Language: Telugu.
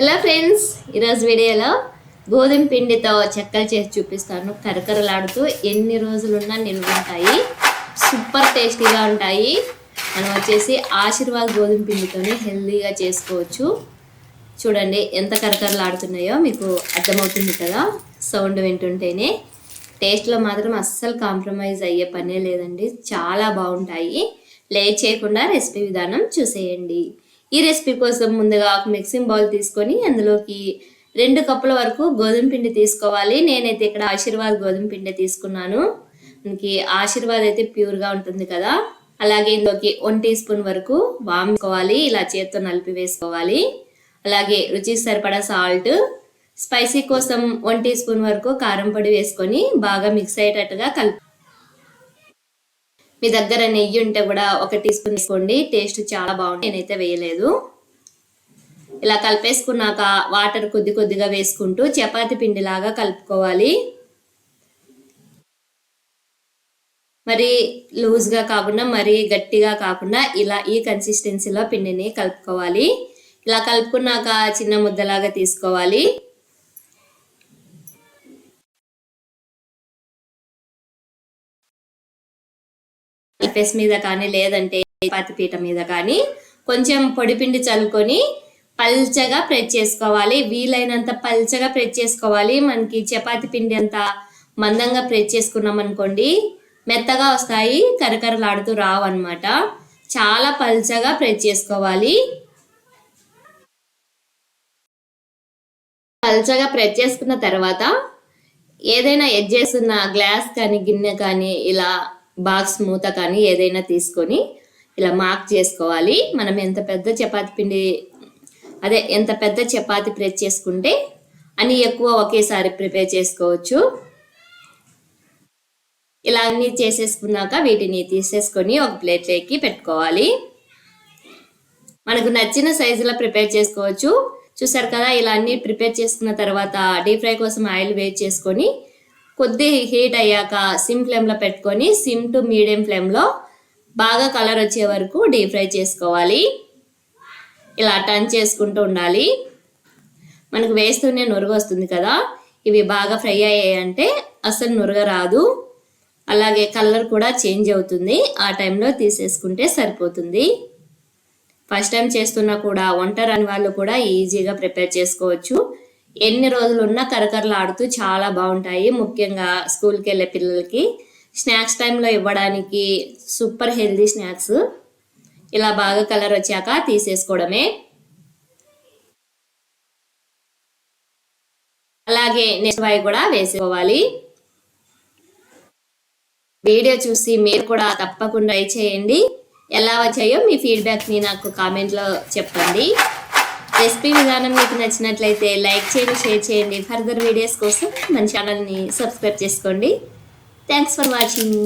హలో ఫ్రెండ్స్ ఈరోజు వీడియోలో గోధుమ పిండితో చెక్కలు చేసి చూపిస్తాను. కరకరలాడుతూ ఎన్ని రోజులున్నా నిల్వ ఉంటాయి సూపర్ టేస్టీగా ఉంటాయి. మనం వచ్చేసి ఆశీర్వాద్ గోధుమ పిండితోనే హెల్దీగా చేసుకోవచ్చు. చూడండి ఎంత కరకరలాడుతున్నాయో మీకు అర్థమవుతుంది కదా. సౌండ్ వింటుంటేనే. టేస్ట్లో మాత్రం అస్సలు కాంప్రమైజ్ అయ్యే పనే లేదండి. చాలా బాగుంటాయి. లేట్ చేయకుండా రెసిపీ విధానం చూసేయండి. ఈ రెసిపీ కోసం ముందుగా ఒక మిక్సింగ్ బౌల్ తీసుకొని అందులోకి రెండు కప్పుల వరకు గోధుమ పిండి తీసుకోవాలి. నేనైతే ఇక్కడ ఆశీర్వాద్ గోధుమ పిండి తీసుకున్నాను. మనకి ఆశీర్వాద్ అయితే ప్యూర్గా ఉంటుంది కదా. అలాగే ఇందులోకి వన్ టీ స్పూన్ వరకు వామ్ వేసుకోవాలి. ఇలా చేత్తో నలిపి వేసుకోవాలి. అలాగే రుచికి సరిపడా సాల్ట్ స్పైసీ కోసం వన్ టీ స్పూన్ వరకు కారం పొడి వేసుకొని బాగా మిక్స్ అయ్యేటట్టుగా కలిపి మీ దగ్గర నెయ్యి ఉంటే కూడా ఒక టీ స్పూన్ వేసుకోండి టేస్ట్ చాలా బాగుంది నేనైతే వేయలేదు. ఇలా కలిపేసుకున్నాక వాటర్ కొద్ది కొద్దిగా వేసుకుంటూ చపాతి పిండిలాగా కలుపుకోవాలి. మరి లూజ్గా కాకుండా మరి గట్టిగా కాకుండా ఇలా ఈ కన్సిస్టెన్సీలో పిండిని కలుపుకోవాలి. ఇలా కలుపుకున్నాక చిన్న ముద్దలాగా తీసుకోవాలి. ఫెస్ మీద కానీ లేదంటే చపాతి పీట మీద కానీ కొంచెం పొడిపిండి చల్లుకొని పల్చగా ప్రెస్ చేసుకోవాలి. వీలైనంత పల్చగా ప్రెస్ చేసుకోవాలి. మనకి చపాతి పిండి అంత మందంగా ప్రెస్ చేసుకున్నాం అనుకోండి మెత్తగా వస్తాయి కరకరలాడుతూ రావు అనమాట చాలా పల్చగా ప్రెస్ చేసుకోవాలి. పల్చగా ప్రెస్ చేసుకున్న తర్వాత ఏదైనా ఎడ్జెస్ ఉన్న గ్లాస్ కానీ గిన్నె కానీ ఇలా బాక్స్ మూత కానీ ఏదైనా తీసుకొని ఇలా మార్క్ చేసుకోవాలి. మనం ఎంత పెద్ద చపాతి పిండి అదే ఎంత పెద్ద చపాతి ప్రెస్ చేసుకుంటే అని ఎక్కువ ఒకేసారి ప్రిపేర్ చేసుకోవచ్చు. ఇలా అన్ని చేసేసుకున్నాక వీటిని తీసేసుకొని ఒక ప్లేట్లోకి పెట్టుకోవాలి. మనకు నచ్చిన సైజులో ప్రిపేర్ చేసుకోవచ్చు. చూసారు కదా ఇలా అన్ని ప్రిపేర్ చేసుకున్న తర్వాత డీప్ ఫ్రై కోసం ఆయిల్ వేట్ చేసుకొని కొద్ది హీట్ అయ్యాక సిమ్ ఫ్లేమ్లో పెట్టుకొని సిమ్ టు మీడియం ఫ్లేమ్లో బాగా కలర్ వచ్చే వరకు డీప్ ఫ్రై చేసుకోవాలి. ఇలా టర్న్ చేసుకుంటూ ఉండాలి. మనకు వేస్తూనే నురుగు వస్తుంది కదా? ఇవి బాగా ఫ్రై అయ్యాయంటే అసలు నురగ రాదు. అలాగే కలర్ కూడా చేంజ్ అవుతుంది. ఆ టైంలో తీసేసుకుంటే సరిపోతుంది. ఫస్ట్ టైం చేస్తున్నా కూడా వంట రాని వాళ్ళు కూడా ఈజీగా ప్రిపేర్ చేసుకోవచ్చు. ఎన్ని రోజులు ఉన్నా కరకరలు ఆడుతూ చాలా బాగుంటాయి. ముఖ్యంగా స్కూల్కి వెళ్ళే పిల్లలకి. స్నాక్స్ టైంలో ఇవ్వడానికి సూపర్ హెల్దీ స్నాక్స్. ఇలా బాగా కలర్ వచ్చాక తీసేసుకోవడమే. అలాగే నెక్స్ట్ వై కూడా వేసుకోవాలి. వీడియో చూసి మీరు కూడా తప్పకుండా ట్రై చేయండి. ఎలా వచ్చాయో మీ ఫీడ్బ్యాక్ని నాకు కామెంట్లో చెప్పండి. రెసిపీ విధానం మీకు నచ్చినట్లయితే లైక్ చేయండి షేర్ చేయండి. ఫర్దర్ వీడియోస్ కోసం మన ఛానల్ని సబ్స్క్రైబ్ చేసుకోండి. Thanks for watching